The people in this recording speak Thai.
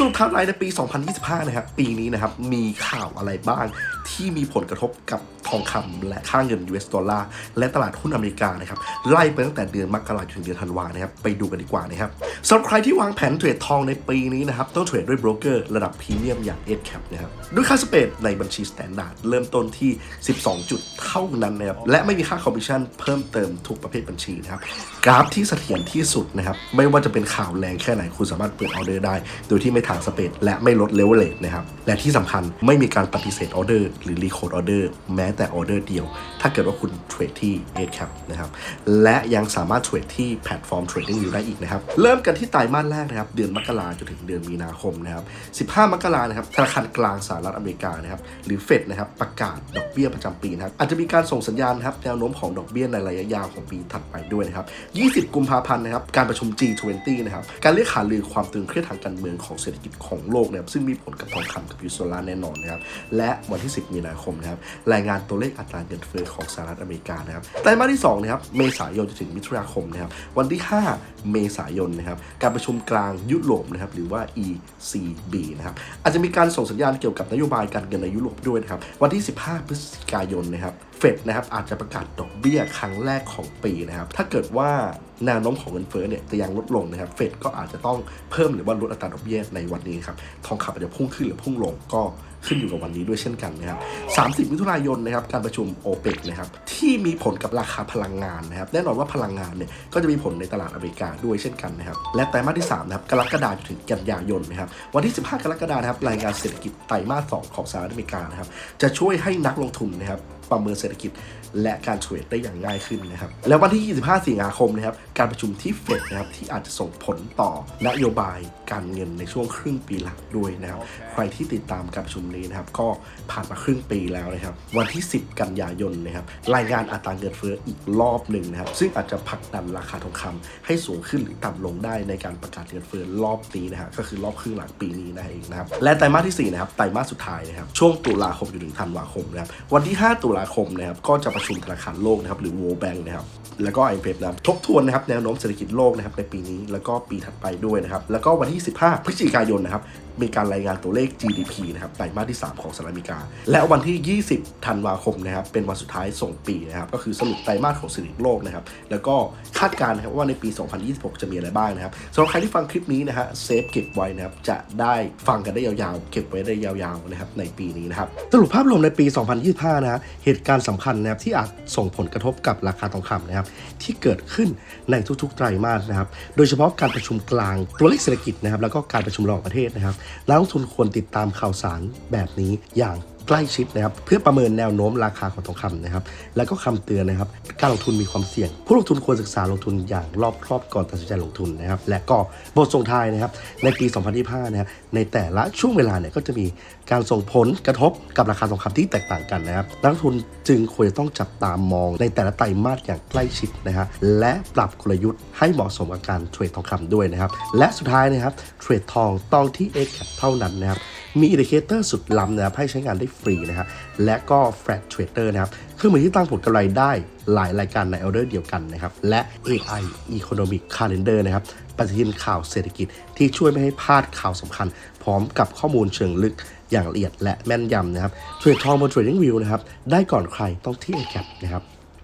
สรุปไทม์ไลน์ในปี 2025 นะครับ ปีนี้นะครับ มีข่าวอะไรบ้างที่มีผลกระทบกับ ทองคำและค่าเงิน US ดอลลาร์และตลาดหุ้นอเมริกานะครับไล่ไปตั้งแต่เดือนมกราคมถึงเดือนธันวานะครับไปดูกันดีกว่านะครับสำหรับใครที่วางแผนเทรดทองในปีนี้นะครับต้องเทรดด้วยโบรกเกอร์ระดับพรีเมียมอย่าง e d c a p นะครับด้วยค่าสเปดในบัญชีสแตนดาร์ดเริ่มต้นที่ 12 จุดเท่านั้นนะครับและไม่มีค่าคอมมิชชั่นเพิ่มเติมทุกประเภทบัญชีนะครับกราฟที่เสถียรที่สุดนะครับไม่ว่าจะเป็นข่าวแรงแค่ไหนคุณสามารถเปิดออเดอร์ได้ โดยที่ไม่ทางสเปดและไม่ลดเลเวลเลทนะครับและที่สำคัญไม่มีการปฏิเสธออเดอร์หรือรีโคดออเดอร์แม้แต่ออเดอร์เดียวถ้าเกิดว่าคุณเทรดที่ a c a p นะครับและยังสามารถเทรดที่แพลตฟอร์ม Trading View ได้อีกนะครับเริ่มกันที่ไตรมาสแรกนะครับเดือนมกราจนถึงเดือนมีนาคมนะครับ15 มกรานะครับธนาคารกลางสหรัฐอเมริกานะครับหรือเฟดนะครับประกาศดอกเบี้ยประจำปีนะครับอาจจะมีการส่งสัญญาณนะครับแนวโน้มของดอกเบี้ยในระยะยาวของปีถัดไปด้วยนะครับ20 กุมภาพันธ์นะครับการประชุม G20 นะครับการเรียกหารือความตึงเครียดทางการเมืองของเศรษฐกิจของโลกนะครับซึ่งมีผลกับทองคำกับยูโซลาแน่นอนนะครับและวันที่ 10 มีนาคมนะครับรายงานตัวเลขอัตราเงินเฟ้อของสหรัฐอเมริกานะครับไตรมาสที่2นะครับเมษายนจนถึงมิถุนายนนะครับวันที่ 5 เมษายนนะครับการประชุมกลางยุโรปนะครับหรือว่า ECB นะครับอาจจะมีการส่งสัญญาณเกี่ยวกับนโยบายการเงินในยุโรปด้วยนะครับวันที่ 15 พฤศจิกายนนะครับเฟดนะครับอาจจะประกาศดอกเบี้ยครั้งแรกของปีนะครับถ้าเกิดว่าแนวโน้มของเงินเฟ้อเนี่ยจะยังลดลงนะครับเฟดก็อาจจะต้องเพิ่มหรือว่าลดอัตราดอกเบี้ยในวันนี้ครับทองคำอาจจะพุ่งขึ้นหรือพุ่งลงก็ ขึ้นอยู่กับวันนี้ด้วยเช่นกันนะครับ30 มิถุนายนนะครับการประชุมโอเปกนะครับที่มีผลกับราคาพลังงานนะครับแน่นอนว่าพลังงานเนี่ยก็จะมีผลในตลาดอเมริกาด้วยเช่นกันนะครับและไตรมาสที่3นะครับกรกฎาคมถึงกันยายนนะครับวันที่ 15 กรกฎาคมนะครับรายงานเศรษฐกิจไตรมาส2ของสหรัฐอเมริกานะครับจะช่วยให้นักลงทุนนะครับประเมินเศรษฐกิจและการเทรดได้อย่างง่ายขึ้นนะครับ แล้ววันที่ 25 สิงหาคมนะครับ การประชุมที่เฟดนะครับที่อาจจะส่งผลต่อนโยบายการเงินในช่วงครึ่งปีหลังด้วยนะครับ ใครที่ติดตามการประชุมนี้นะครับก็ผ่านมาครึ่งปีแล้วนะครับ วันที่ 10 กันยายนนะครับรายงานอัตราเงินเฟ้ออีกรอบหนึ่งนะครับ ซึ่งอาจจะผลักดันราคาทองคำให้สูงขึ้นหรือต่ำลงได้ในการประกาศเงินเฟ้อรอบนี้นะฮะก็คือรอบครึ่งหลังปีนี้นั่นเองนะครับและไตรมาสที่4นะครับไตรมาสสุดท้ายนะครับช่วงตุลาคมจนถึงธันวาคมนะครับวันที่ 5 ตุลาคมนะครับก็จะประชุมธนาคารโลกนะครับหรือ World Bank นะครับแล้วก็ IMF นะครับทบทวนนะครับแนวโน้มเศรษฐกิจโลกนะครับในปีนี้แล้วก็ปีถัดไปด้วยนะครับแล้วก็วันที่ 15 พฤศจิกายนนะครับมีการรายงานตัวเลข GDP นะครับไตรมาสที่ 3 ของสหรัฐอเมริกา และวันที่ 20 ธันวาคมนะครับ เป็นวันสุดท้ายส่งปีนะครับ ก็คือสรุปไตรมาสของเศรษฐกิจโลกนะครับ แล้วก็คาดการณ์นะครับว่าในปี 2026 จะมีอะไรบ้างนะครับสำหรับใครที่ฟังคลิปนี้นะฮะเซฟเก็บไว้นะครับ จะได้ฟังกันได้ยาวๆ เก็บไว้ได้ยาวๆนะครับในปีนี้นะครับ สรุปภาพรวมในปี 2025 นะฮะ เหตุการณ์สำคัญนะครับที่อาจส่งผลกระทบกับราคาทองคำนะครับที่เกิดขึ้นในทุกๆ ไตรมาสนะครับ โดยเฉพาะการประชุมกลางตัวเลขเศรษฐกิจนะครับ แล้วก็การประชุมระหว่างประเทศนะครับนักลงทุนควรติดตามข่าวสารแบบนี้อย่าง ใกล้ชิดนะครับเพื่อประเมินแนวโน้มราคาของทองคำนะครับแล้วก็คำเตือนนะครับการลงทุนมีความเสี่ยง ผู้ลงทุนควรศึกษาลงทุนอย่างรอบครอบก่อนตัดสินใจลงทุนนะครับและก็บทส่งท้ายนะครับในปี 2025นะครับในแต่ละช่วงเวลาเนี่ยก็จะมีการส่งผลกระทบกับราคาทองคำที่แตกต่างกันนะครับนักลงทุนจึงควรจะต้องจับตามองในแต่ละไตรมาสอย่างใกล้ชิดนะฮะและปรับกลยุทธ์ให้เหมาะสมกับการเทรดทองคำด้วยนะครับและสุดท้ายนะครับเทรดทองต้องที่ x เท่านั้นนะครับมีอินดิเคเตอร์สุดล้ำนะครับให้ใช้งานได้ฟรีนะฮะและก็ Flat Trader นะครับเครื่องมือที่ตั้งผลกำไรได้หลายรายการในออเดอร์เดียวกันนะครับและ AI Economic Calendar นะครับปฏิทินข่าวเศรษฐกิจที่ช่วยไม่ให้พลาดข่าวสำคัญ พร้อมกับข้อมูลเชิงลึกอย่างละเอียดและแม่นยำนะครับเทรดทองบนเทรดดิ้งวิวนะครับได้ก่อนใครต้องที่ a c a p นะครับ